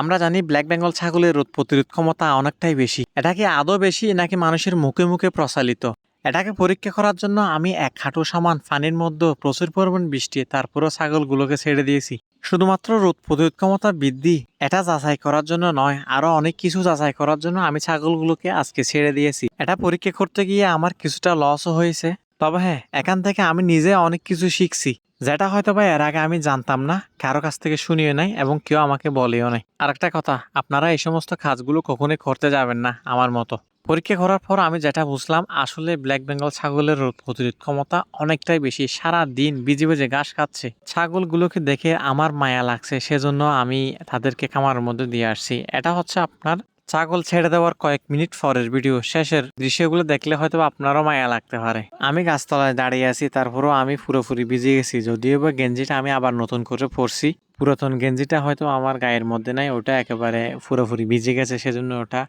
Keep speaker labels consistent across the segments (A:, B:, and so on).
A: আমরা জানি ব্ল্যাক বেঙ্গল ছাগলের রোদ প্রতিরোধ ক্ষমতা অনেকটাই বেশি। এটা কি আদৌ বেশি নাকি মানুষের মুখে মুখে প্রচালিত এটাকে পরীক্ষা করার জন্য আমি এক হাঁটু সমান পানির মধ্যে প্রচুর পরিমাণ বৃষ্টি, তারপরও ছাগলগুলোকে ছেড়ে দিয়েছি। শুধুমাত্র রোদ প্রতিরোধ ক্ষমতা বৃদ্ধি, এটা যাচাই করার জন্য নয়, আরও অনেক কিছু যাচাই করার জন্য আমি ছাগলগুলোকে আজকে ছেড়ে দিয়েছি। এটা পরীক্ষা করতে গিয়ে আমার কিছুটা লসও হয়েছে। তবে হ্যাঁ এখান থেকে আমি নিজে অনেক কিছু শিখছি। যেটা হয়তো বা এর আগে আমি জানতাম না, কারও কাছ থেকে শুনিও নাই এবং কেউ আমাকে বলেও নাই। আরেকটা কথা, আপনারা এই সমস্ত কাজগুলো কখনোই করতে যাবেন না, আমার মতো। পরীক্ষা করার পর আমি যেটা বুঝলাম, আসলে ব্ল্যাক বেঙ্গল ছাগলের রোগ প্রতিরোধ ক্ষমতা অনেকটাই বেশি সারা দিন বিজে বিজে ঘাস খাচ্ছে। ছাগলগুলোকে দেখে আমার মায়া লাগছে, সেজন্য আমি তাদেরকে খামারের মধ্যে দিয়ে আসছি। এটা হচ্ছে আপনার ছাগল ছেড়ে দেওয়ার কয়েক মিনিট পরের ভিডিও শেষের দৃশ্যগুলো দেখলে হয়তো আপনারও মায়া লাগতে পারে। আমি গাছতলায় দাঁড়িয়ে আছি, তারপরও আমি পুরোপুরি ভিজে গেছি, যদিও বা গেঞ্জিটা আমি আবার নতুন করে পরছি। পুরাতন গেঞ্জিটা হয়তো আমার গায়ের মধ্যে নাই, ওটা একেবারে পুরোপুরি ভিজে গেছে, সেজন্য ওটা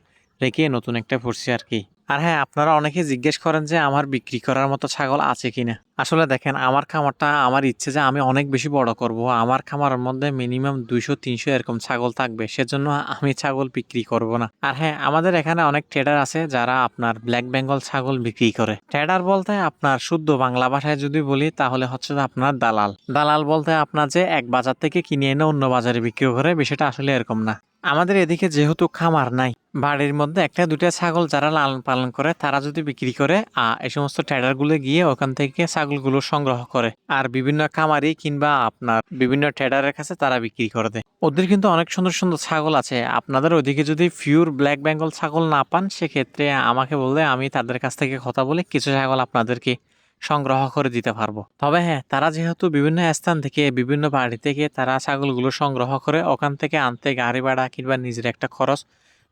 A: রেখে নতুন একটা পড়ছি আর কি। আর হ্যাঁ আপনারা অনেকে জিজ্ঞেস করেন যে আমার বিক্রি করার মতো ছাগল আছে কিনা। আসলে দেখেন, আমার খামারটা আমার ইচ্ছে যে আমি অনেক বেশি বড় করব। আমার খামারের মধ্যে মিনিমাম দুইশো, তিনশো এরকম ছাগল থাকবে। সেজন্য আমি ছাগল বিক্রি করব না। আর হ্যাঁ আমাদের এখানে অনেক ট্রেডার আছে যারা আপনার ব্ল্যাক বেঙ্গল ছাগল বিক্রি করে। ট্রেডার বলতে আপনার শুদ্ধ বাংলা ভাষায় যদি বলি, তাহলে হচ্ছে আপনার দালাল। দালাল বলতে আপনার যে এক বাজার থেকে কিনে এনে অন্য বাজারে বিক্রি করে, বিষয়টা আসলে এরকম না। আমাদের এদিকে যেহেতু খামার নাই বাড়ির মধ্যে একটা দুটা ছাগল যারা লালন পালন করে, তারা যদি বিক্রি করে এই সমস্ত ট্রেডারগুলো গিয়ে ওখান থেকে ছাগলগুলো সংগ্রহ করে। আর বিভিন্ন খামারি কিংবা আপনার বিভিন্ন ট্রেডারের কাছে তারা বিক্রি করে দেয়। ওদের কিন্তু অনেক সুন্দর সুন্দর ছাগল আছে। আপনাদের ওইদিকে যদি পিওর ব্ল্যাক বেঙ্গল ছাগল না পান, সেক্ষেত্রে আমাকে বললে আমি তাদের কাছ থেকে কথা বলে কিছু ছাগল আপনাদেরকে সংগ্রহ করে দিতে পারব। তবে হ্যাঁ তারা যেহেতু বিভিন্ন স্থান থেকে, বিভিন্ন বাড়ি থেকে তারা ছাগলগুলো সংগ্রহ করে, ওখান থেকে আনতে গাড়ি ভাড়া কিংবা নিজের একটা খরচ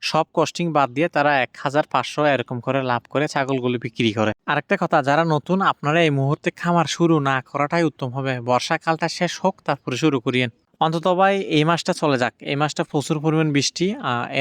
A: সব কস্টিং বাদ দিয়ে তারা এক হাজার পাঁচশো এরকম করে লাভ করে ছাগলগুলো বিক্রি করে। আরেকটা কথা, যারা নতুন, আপনারা এই মুহূর্তে খামার শুরু না করাটাই উত্তম হবে। বর্ষাকালটা শেষ হোক, তারপরে শুরু করিয়েন অন্তত ভাই, এই মাসটা চলে যাক। এই মাসটা প্রচুর পরিমাণ বৃষ্টি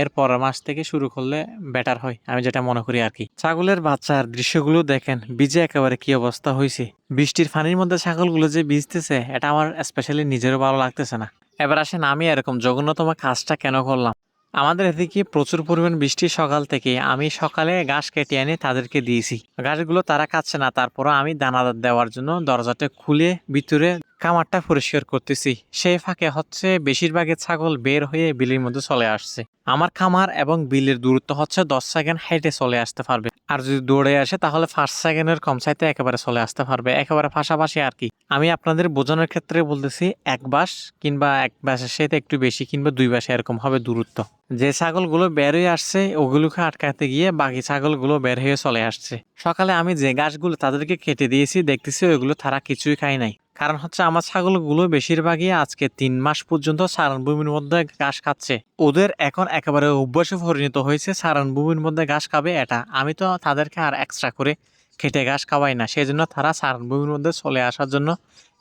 A: এর পরের মাস থেকে শুরু করলে বেটার হয়, আমি যেটা মনে করি আর কি। ছাগলের বাচ্চার দৃশ্যগুলো দেখেন, বীজে একেবারে কি অবস্থা হয়েছে বৃষ্টির পানির মধ্যে ছাগলগুলো যে ভিজতেছে, এটা আমার স্পেশালি নিজেরও ভালো লাগতেছে না। এবার আসেন আমি এরকম জঘন্যতম কাজটা কেন করলাম? আমাদের এদিকে প্রচুর পরিমাণ বৃষ্টি সকাল থেকে। আমি সকালে গাছ কেটে এনে তাদেরকে দিয়েছি। গাছগুলো তারা কাটছে না, তারপরও আমি দানাদার দেওয়ার জন্য দরজাটা খুলে ভিতরে কামারটা পরিষ্কার করতেছি। সেই ফাঁকে হচ্ছে বেশিরভাগের ছাগল বের হয়ে বিলের মধ্যে চলে আসছে। আমার খামার এবং বিলের দূরত্ব হচ্ছে দশ সেকেন্ড হাইটে চলে আসতে পারবে। আর যদি দৌড়ে আসে, তাহলে ফার্স্ট সেকেন্ডের কম চাইতে একেবারে চলে আসতে পারবে। একেবারে পাশাপাশি আর কি। আমি আপনাদের বোঝানোর ক্ষেত্রে বলতেছি, এক বাস কিংবা এক বাসের সাথে একটু বেশি কিংবা দুই বাসে এরকম হবে দূরত্ব। যে ছাগলগুলো বের হয়ে আসছে, ওগুলোকে আটকাতে গিয়ে বাকি ছাগলগুলো বের হয়ে চলে আসছে। সকালে আমি যে গাছগুলো তাদেরকে কেটে দিয়েছি, দেখতেছি ওইগুলো তারা কিছুই খায় নাই। কারণ হচ্ছে আমার ছাগলগুলো বেশিরভাগই আজকে তিন মাস পর্যন্ত সারানভূমির মধ্যে ঘাস খাচ্ছে। ওদের এখন একেবারে অভ্যাসে পরিণত হয়েছে সারানভূমির মধ্যে ঘাস খাবে এটা। আমি তো তাদেরকে আর এক্সট্রা করে খেটে ঘাস খাওয়াই না। সেই জন্য তারা সারানভূমির মধ্যে চলে আসার জন্য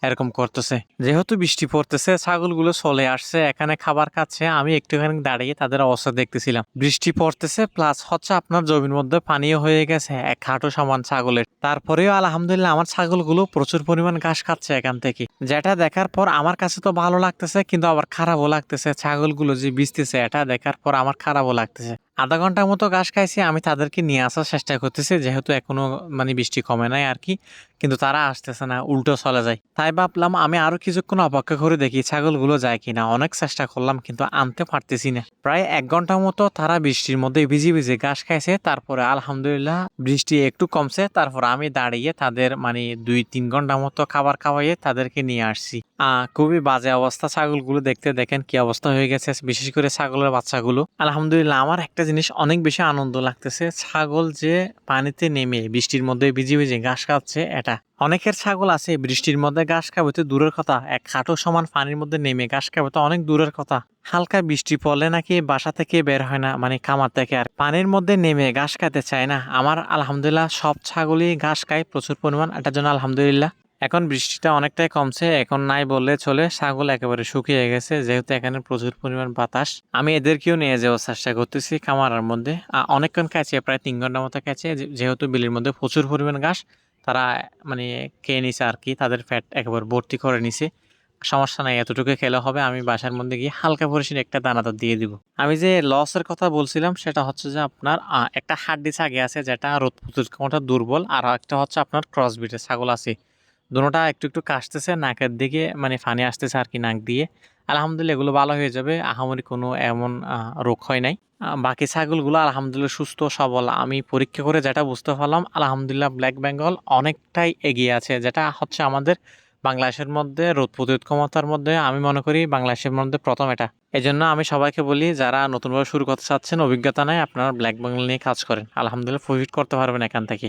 A: এরকম করতেছে। যেহেতু বৃষ্টি পড়তেছে, ছাগলগুলো চলে আসছে, এখানে খাবার খাচ্ছে, আমি একটুখানি দাঁড়িয়ে তাদের অবস্থা দেখতেছিলাম। বৃষ্টি পড়তেছে প্লাস হচ্ছে আপনার জমির মধ্যে পানিও হয়ে গেছে, এক হাঁটু সমান ছাগলের। তারপরেও আলহামদুলিল্লাহ আমার ছাগলগুলো প্রচুর পরিমাণ ঘাস খাচ্ছে এখান থেকে। যেটা দেখার পর আমার কাছে তো ভালো লাগতেছে, কিন্তু আবার খারাপও লাগতেছে। ছাগলগুলো যে বিজতেছে এটা দেখার পর আমার খারাপও লাগতেছে। আধা ঘণ্টার মতো ঘাস খাইছি, আমি তাদেরকে নিয়ে আসার চেষ্টা করতেছি, যেহেতু এখনও মানে বৃষ্টি কমে নাই আর কি, কিন্তু তারা আসতেছে না, উল্টো চলে যায়। তাই ভাবলাম আমি আরও কিছুক্ষণ অপেক্ষা করে দেখি ছাগলগুলো যায় কিনা। অনেক চেষ্টা করলাম, কিন্তু আনতে পারতেছি না। প্রায় এক ঘণ্টার মতো তারা বৃষ্টির মধ্যে ভিজে ভিজে ঘাস খাইছে, তারপরে আলহামদুলিল্লাহ বৃষ্টি একটু কমছে, তারপর আমি দাঁড়িয়ে তাদের মানে দুই তিন ঘণ্টা মতো খাবার খাওয়াইয়ে তাদেরকে নিয়ে আসছি। আহ খুবই বাজে অবস্থা ছাগলগুলো দেখতে, দেখেন কি অবস্থা হয়ে গেছে, বিশেষ করে ছাগলের বাচ্চাগুলো। আলহামদুলিল্লাহ আমার একটা জিনিস অনেক বেশি আনন্দ লাগতেছে, ছাগল যে পানিতে নেমে বৃষ্টির মধ্যে ভিজে ভিজে ঘাস খাচ্ছে, এটা অনেকের ছাগল আছে, বৃষ্টির মধ্যে ঘাস খাবে তো দূরের কথা। এক খাটো সমান পানির মধ্যে নেমে ঘাস খাবে তো অনেক দূরের কথা। হালকা বৃষ্টি পড়লে নাকি বাসা থেকে বের হয় না মানে কামার থেকে। আর পানির মধ্যে নেমে ঘাস খাইতে চায় না। আমার আলহামদুলিল্লাহ সব ছাগলই ঘাস খায় প্রচুর পরিমাণ, এটার জন্য আলহামদুলিল্লাহ। এখন বৃষ্টিটা অনেকটাই কমছে, এখন নাই বললে চলে। ছাগল একেবারে শুকিয়ে গেছে, যেহেতু এখানে প্রচুর পরিমাণ বাতাস। আমি এদেরকেও নিয়ে যাওয়ার চেষ্টা করতেছি কামারার মধ্যে। অনেকক্ষণ খাইছে, প্রায় তিন ঘণ্টার মতো খাইছে যেহেতু বিলের মধ্যে প্রচুর পরিমাণ ঘাস। তারা মানে খেয়ে নিছে আর কি, তাদের ফ্যাট একেবারে ভর্তি করে নিছে। সমস্যা নাই এতটুকু খেলে হবে, আমি বাসার মধ্যে গিয়ে হালকা পরিমাণে একটা দানাদার দিয়ে দিব। আমি যে লসের কথা বলছিলাম, সেটা হচ্ছে যে আপনার একটা হাড্ডি ছাগে আছে, যেটা রোদ প্রতিরোধ ক্ষমতা দুর্বল, আর একটা হচ্ছে আপনার ক্রস বিটের ছাগল আছে। দুটোটা একটু একটু কাশতেছে, নাকের দিকে মানে ফানি আসতেছে আর কি, নাক দিয়ে। আলহামদুলিল্লাহ, এগুলো ভালো হয়ে যাবে, আহামরি কোনো এমন রোগ হয় নাই। বাকি ছাগলগুলো আলহামদুলিল্লাহ সুস্থ, সবল। আমি পরীক্ষা করে যেটা বুঝতে পারলাম, আলহামদুলিল্লাহ ব্ল্যাক বেঙ্গল অনেকটাই এগিয়ে আছে, যেটা হচ্ছে আমাদের বাংলাদেশের মধ্যে রোদ প্রতিরোধ ক্ষমতার মধ্যে আমি মনে করি বাংলাদেশের মধ্যে প্রথম এটা। এই জন্য আমি সবাইকে বলি, যারা নতুনভাবে শুরু করতে চাচ্ছেন, অভিজ্ঞতা নেই, আপনারা ব্ল্যাক বেঙ্গল নিয়ে কাজ করেন। আলহামদুলিল্লাহ প্রফিট করতে পারবেন এখান থেকে।